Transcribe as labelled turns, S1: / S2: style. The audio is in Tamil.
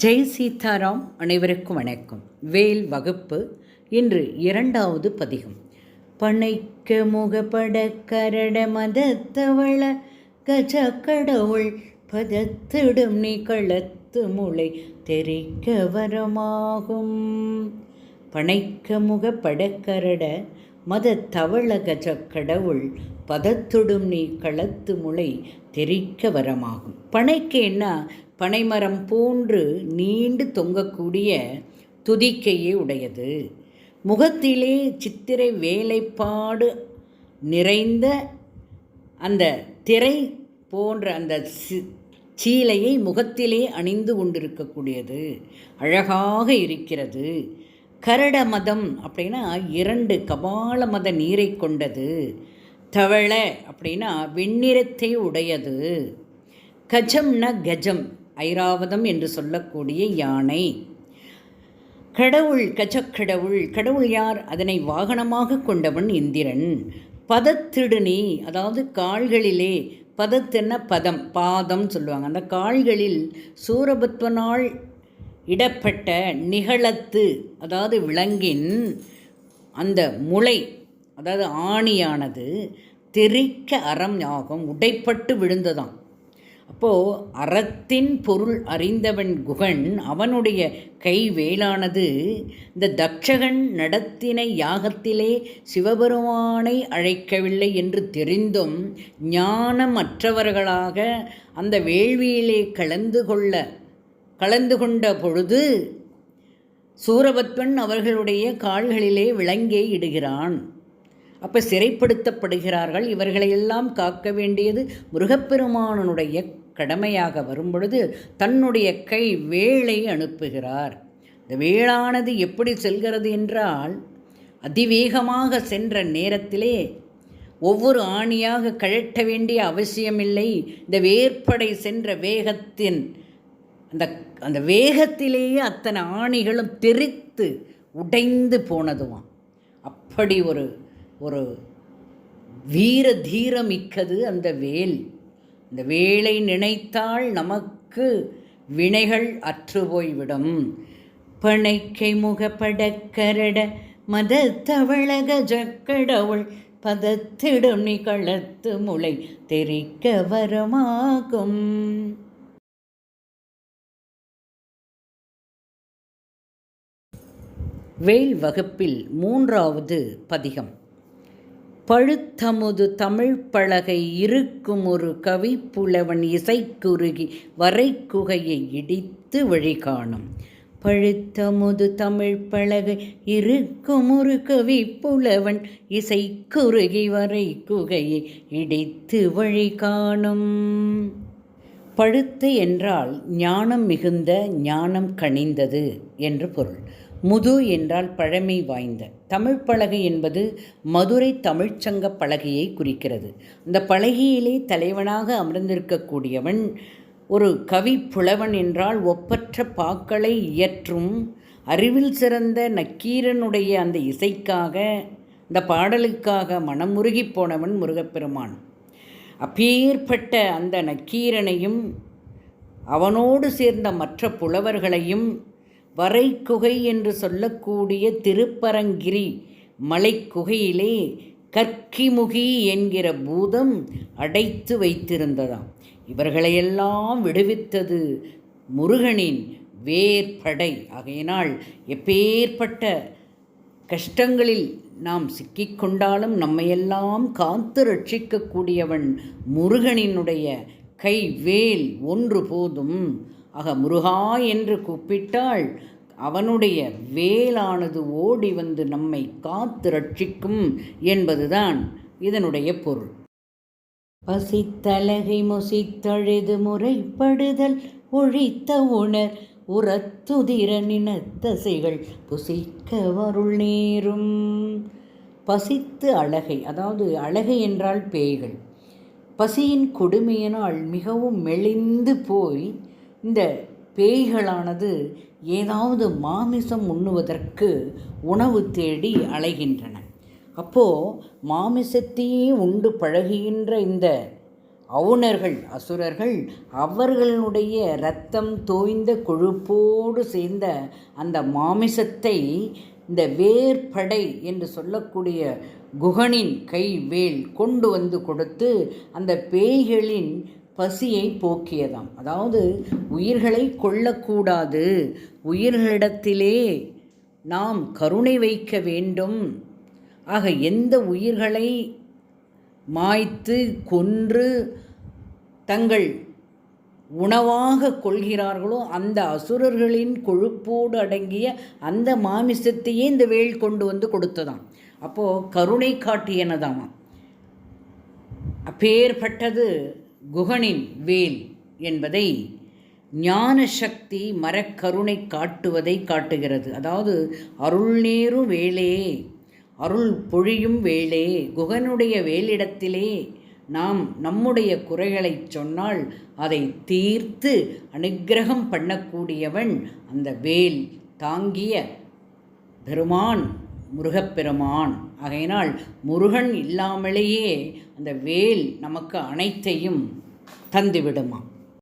S1: ஜெய் சீதாராம் அனைவருக்கும் வணக்கம். வேல் வகுப்பு இன்று இரண்டாவது பதிகம். பனைக்க முகப்பட கரட மதத்தவள கஜ கடவுள் பதத்திடும் நீ களத்து முளை தெரிக்க வரமாகும். பனைக்க முகப்பட கரட மத தவளகஜ கடவுள் பதத்தொடும் நீ களத்து முளை தெரிக்க வரமாகும். பனைக்கு என்ன பனைமரம் போன்று நீண்டு தொங்கக்கூடிய துதிக்கையே உடையது. முகத்திலே சித்திரை வேலைப்பாடு நிறைந்த அந்த திரை போன்ற அந்த சீலையை முகத்திலே அணிந்து கொண்டிருக்கக்கூடியது. அழகாக இருக்கிறது. கரட மதம் அப்படின்னா இரண்டு கபால மத நீரை கொண்டது. தவள அப்படின்னா வெண்ணிறத்தை உடையது. கஜம்னா கஜம் ஐராவதம் என்று சொல்லக்கூடிய யானை. கடவுள் கஜக்கடவுள் கடவுள் யார்? அதனை வாகனமாக கொண்டவன் இந்திரன். பதத்திடுனி அதாவது கால்களிலே பதத்தென்ன பதம் பாதம் சொல்லுவாங்க. அந்த கால்களில் சூரபத்வனால் இடப்பட்ட நிகழத்து அதாவது விலங்கின் அந்த முளை அதாவது ஆணியானது தெரிக்க அறம் யாகம் உடைப்பட்டு விழுந்ததாம். அப்போது அறத்தின் பொருள் அறிந்தவன் குகன் அவனுடைய கை வேளானது இந்த தக்ஷகன் நடத்தின யாகத்திலே சிவபெருமானை அழைக்கவில்லை என்று தெரிந்தும் ஞானமற்றவர்களாக அந்த வேள்வியிலே கலந்து கொள்ள கலந்து கொண்ட பொழுது சூரபத்மன் அவர்களுடைய கால்களிலே விளங்கே இடுகிறான். அப்போ சிறைப்படுத்தப்படுகிறார்கள். இவர்களையெல்லாம் காக்க வேண்டியது முருகப்பெருமானனுடைய கடமையாக வரும்பொழுது தன்னுடைய கை வேளை அனுப்புகிறார். இந்த வேளானது எப்படி செல்கிறது என்றால் அதிவேகமாக சென்ற நேரத்திலே ஒவ்வொரு ஆணியாக கழட்ட வேண்டிய அவசியமில்லை. இந்த வேற்படை சென்ற வேகத்தின் அந்த அந்த வேகத்திலேயே அத்தனை ஆணிகளும் தெரித்து உடைந்து போனதுவாம் அப்படி ஒரு ஒரு வீர தீரமிக்கது அந்த வேல். இந்த வேலை நினைத்தால் நமக்கு வினைகள் அற்று போய்விடும். பனைக்கை முகப்பட கரட மத தவளக ஜக்கடவுள் பதத்திடும் நிகழத்து முளை தெரிக்க வரமாகும். வேல் வகுப்பில் மூன்றாவது பதிகம். பழுத்தமுது தமிழ் பலகை இருக்கும் ஒரு கவிப்புலவன் இசைக்குருகி வரைக்குகையை இடித்து வழிகாணும். பழுத்தமுது தமிழ் பலகை இருக்கும் ஒரு கவிப்புலவன் இசைக்குருகி வரைக்குகையை இடித்து வழி காணும் பழுத்து என்றால் ஞானம் மிகுந்த ஞானம் கனிந்தது என்று பொருள். முது என்றால் பழமை வாய்ந்த. தமிழ் பலகை என்பது மதுரை தமிழ்ச்சங்க பலகையை குறிக்கிறது. அந்த பலகையிலே தலைவனாக அமர்ந்திருக்கக்கூடியவன் ஒரு கவி புலவன் என்றால் ஒப்பற்ற பாக்களை இயற்றும் அறிவில் சிறந்த நக்கீரனுடைய அந்த இசைக்காக இந்த பாடலுக்காக மனமுருகி போனவன் முருகப்பெருமான். அப்பேற்பட்ட அந்த நக்கீரனையும் அவனோடு சேர்ந்த மற்ற புலவர்களையும் வரைக்குகை என்று சொல்லக்கூடிய திருப்பரங்கிரி மலைக்குகையிலே கற்கிமுகி என்கிற பூதம் அடைத்து வைத்திருந்ததாம். இவர்களையெல்லாம் விடுவித்தது முருகனின் வேற்படை. ஆகையினால் எப்பேற்பட்ட கஷ்டங்களில் நாம் சிக்கிக்கொண்டாலும் நம்மையெல்லாம் காத்து ரட்சிக்கக்கூடியவன் முருகனினுடைய கை வேல் ஒன்று போதும். ஆக முருகா என்று கூப்பிட்டால் அவனுடைய வேலானது ஓடி வந்து நம்மை காத்து ரட்சிக்கும் என்பதுதான் இதனுடைய பொருள். பசித்தலகை முசித்தழுது முறைப்படுதல் ஒழித்த உணர் உரத்துதிர நினத்தசைகள் புசிக்க வருள் நேரும். பசித்து அழகை அதாவது அழகை என்றால் பேய்கள். பசியின் கொடுமையினால் மிகவும் மெலிந்து போய் இந்த பேய்களானது ஏதாவது மாமிசம் உண்ணுவதற்கு உணவு தேடி அலைகின்றன. அப்போது மாமிசத்தையே உண்டு பழகுகின்ற இந்த அவுணர்கள் அசுரர்கள் அவர்களுடைய இரத்தம் தோய்ந்த கொழுப்போடு சேர்ந்த அந்த மாமிசத்தை இந்த வேர்படை என்று சொல்லக்கூடிய குகனின் கை வேல் கொண்டு வந்து கொடுத்து அந்த பேய்களின் பசியை போக்கியதாம். அதாவது உயிர்களை கொள்ளக்கூடாது உயிர்களிடத்திலே நாம் கருணை வைக்க வேண்டும். ஆக எந்த உயிர்களை மாய்த்து கொன்று தங்கள் உணவாக கொள்கிறார்களோ அந்த அசுரர்களின் கொழுப்போடு அடங்கிய அந்த மாமிசத்தையே இந்த வேல் கொண்டு வந்து கொடுத்ததாம். அப்போது கருணை காட்டியனதாம் அப்பேற்பட்டது குகனின் வேல் என்பதை ஞான சக்தி மரக்கருணை காட்டுவதை காட்டுகிறது. அதாவது அருள்நேரும் வேலே அருள் பொழியும் வேளே குகனுடைய வேலிடத்திலே நாம் நம்முடைய குறைகளை சொன்னால் அதை தீர்த்து அனுக்கிரகம் பண்ணக்கூடியவன் அந்த வேல் தாங்கிய பெருமான். முருகப்பெருமான். ஆகையினால் முருகன் இல்லாமலேயே அந்த வேல் நமக்கு அனைத்தையும் தந்துவிடுமா